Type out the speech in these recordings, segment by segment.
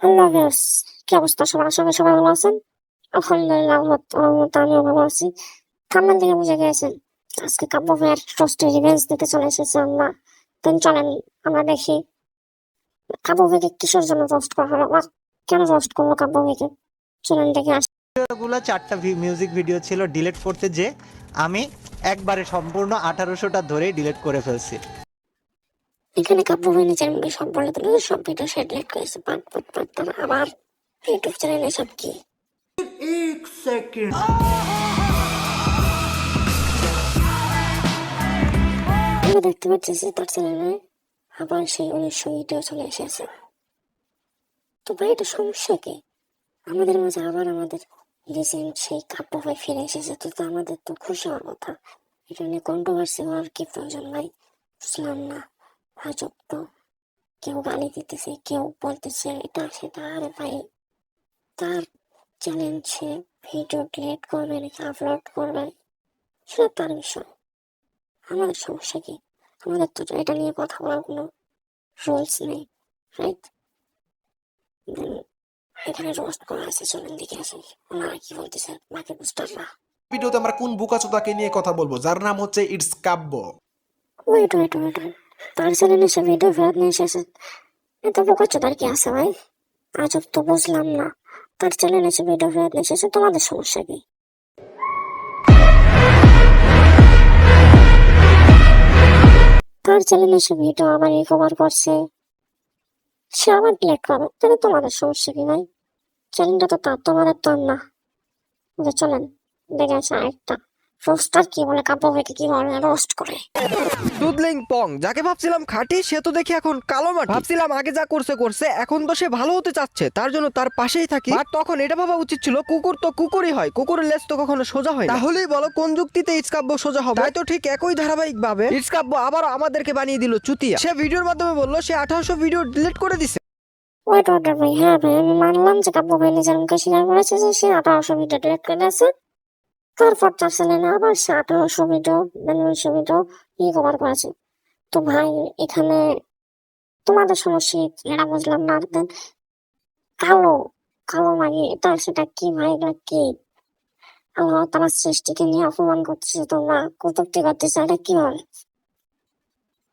আল্লাহ হাফেজ। কি অবস্থা? সবার করি সবাই ভালো আছেন? আলহামদুলিল্লাহ আল্লাহ রহমতে আমিও ভালো আছি। থাম্বেল থেকে বুঝে গিয়েছেন আজকে কাব্য ভাইয়ের ষষ্ঠ রিভেঞ্জ দিতে চলে এসেছে আমরা দেন চলেন আমরা দেখি। কাব্য ভাইকে কিসের জন্য রোস্ট করা হলো? কেন রোস্ট করল কাব্য ভাইকে চলেন দেখে আসি। ভিডিওগুলো চারটা মিউজিক ভিডিও ছিল ডিলিট করতে যে আমি একবারে সম্পূর্ণ আঠারোশোটা ধরেই ডিলিট করে ফেলছি। এখানে ভাই নিজের সব বলে দিল সব ভিডিও সে ডিলিট করেছে পাট পাট পাট তারা আবার ইউটিউব চ্যানেলে সব কি? আমরা দেখতে পাচ্ছি যে তার চ্যানেলে আবার সেই উনিশশো ভিডিও চলে এসেছে। তো ভাই এটা সমস্যা কি? আমাদের মাঝে আবার আমাদের রিসেন্ট সেই কাব্য ভাই ফিরে এসেছে তো আমাদের তো খুশি হওয়ার কথা। এটা নিয়ে কন্ট্রোভার্সি হওয়ার কি প্রয়োজন ভাই? বুঝলাম না। আজব তো কেউ গালি দিতেছে কেউ বলতেছে এটা সেটা আরে ভাই। তার চ্যালেঞ্জ সে ভিডিও ডিলিট করবে নাকি আপলোড করবে সেটা তার বিষয়। আমাদের সমস্যা কি? আমাদের তো এটা নিয়ে কথা বলার কোনো রুলস নেই রাইট এখানে রোস্ট করা আছে চলেন দেখে আসি ওনারা কি বলতেছে বাকি বুস্টাররা ভিডিওতে আমরা কোন বুকাচোদাকে নিয়ে কথা বলব? যার নাম হচ্ছে it's Kavya wait wait wait তার সে ভিডিও ফেরত নিয়ে এসেছে। এত বোকাচোদার কি আছে ভাই? আজব তো বুঝলাম না। তার চ্যানেলে সে ভিডিও ফেরত নিয়ে এসেছে তোমাদের সমস্যা কি? তার চ্যানেলে সে ভিডিও আবার রিকভার করছে। সে আবার ডিলেট করবে তাহলে তোমাদের সমস্যা কি ভাই? চ্যানেলটা তো তার তোমাদের তো না। আচ্ছা, চলেন দেখে আসা আরেকটা। রোস্টার কি বলে কি বলে? রোস্ট করে। দুধলিং পং যাকে ভাবছিলাম খাঁটি সে তো দেখি এখন কালো মাটি। ভাবছিলাম আগে যা করছে করছে এখন তো সে ভালো হতে চাচ্ছে। তার জন্য তার পাশেই থাকি। আর তখন এটা ভাবা উচিত ছিল কুকুর তো কুকুরই হয় কুকুরের লেজ তো কখনো সোজা হয় তাহলেই বলো কোন যুক্তিতে ইটসকাব্য সোজা হবে? তাই তো ঠিক একই ধারাবাহিক ভাবে আবার আমাদেরকে বানিয়ে দিল চুতিয়া। সে ভিডিওর মাধ্যমে বলল সে আঠারোশো ভিডিও ডিলিট করে দিছে। ভাই হ্যাঁ ভাই আমি মানলাম যে কাব্য ভাই নিজের মুখে স্বীকার করেছে যে সে আঠারোশো ভিডিও ডিলেট করে দিয়েছে। তারপর তার চ্যানেলে আবার সে আঠারোশো ভিডিও উনিশশো ভিডিও ইয়ে কভার করেছে? তো ভাই, এখানে তোমাদের সমস্যা বুঝলাম না, দেন কালো কালো মানে এটা সেটা কি ভাই এটা কি? আল্লাহ তারা সৃষ্টিকে নিয়ে অপমান করতেছে তোমরা করতেছে, এটা কি হবে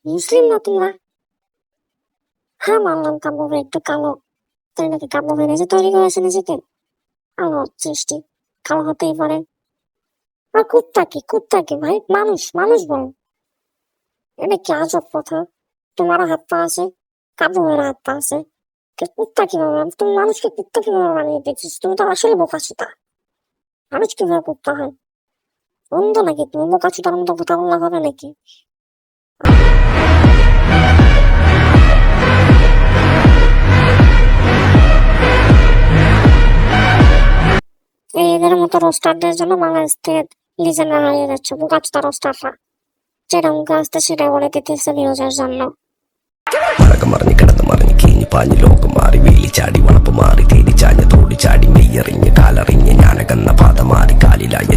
মুসলিম না তোমরা? হ্যাঁ মানলাম কাব্য ভাই, একটু কালো। তাই নাকি কাব্য ভাই নিজে তৈরি করেছে নিজেকে? আলো সৃষ্টি, কালো হতেই পারে। আর কুত্তা কি? কুত্তা কি ভাই? মানুষ মানুষ বল। এটা কি আজব কথা? তোমারও হাত পা আছে? কাব্য ভাইয়ের হাত পা আছে? কুত্তা কীভাবে? তুমি মানুষকে কুত্তা কীভাবে বানিয়ে দিচ্ছিস তুমি তো আসলে বোকাচুতা মানুষ কীভাবে কুত্তা হয়? অন্ধ নাকি? তুমি বোকাচুতার মতো কথা বললে হবে নাকি? এদের মতো রোস্টারদের জন্য বাংলাদেশ থেকে লিজা হারিয়ে যাচ্ছে গাছটা রোস্টাফা ചേട്ടൻ കിടന്ന് മറിഞ്ഞ് കീഞ്ഞു ലോകം മാറി വേലി ചാടി വളപ്പ് മാറി തേടി ചാഞ്ഞ തോടി ചാടി മെയ്യറിഞ്ഞ് കാലറിഞ്ഞ് ഞാനകന്ന പാത മാറി കാലിലായ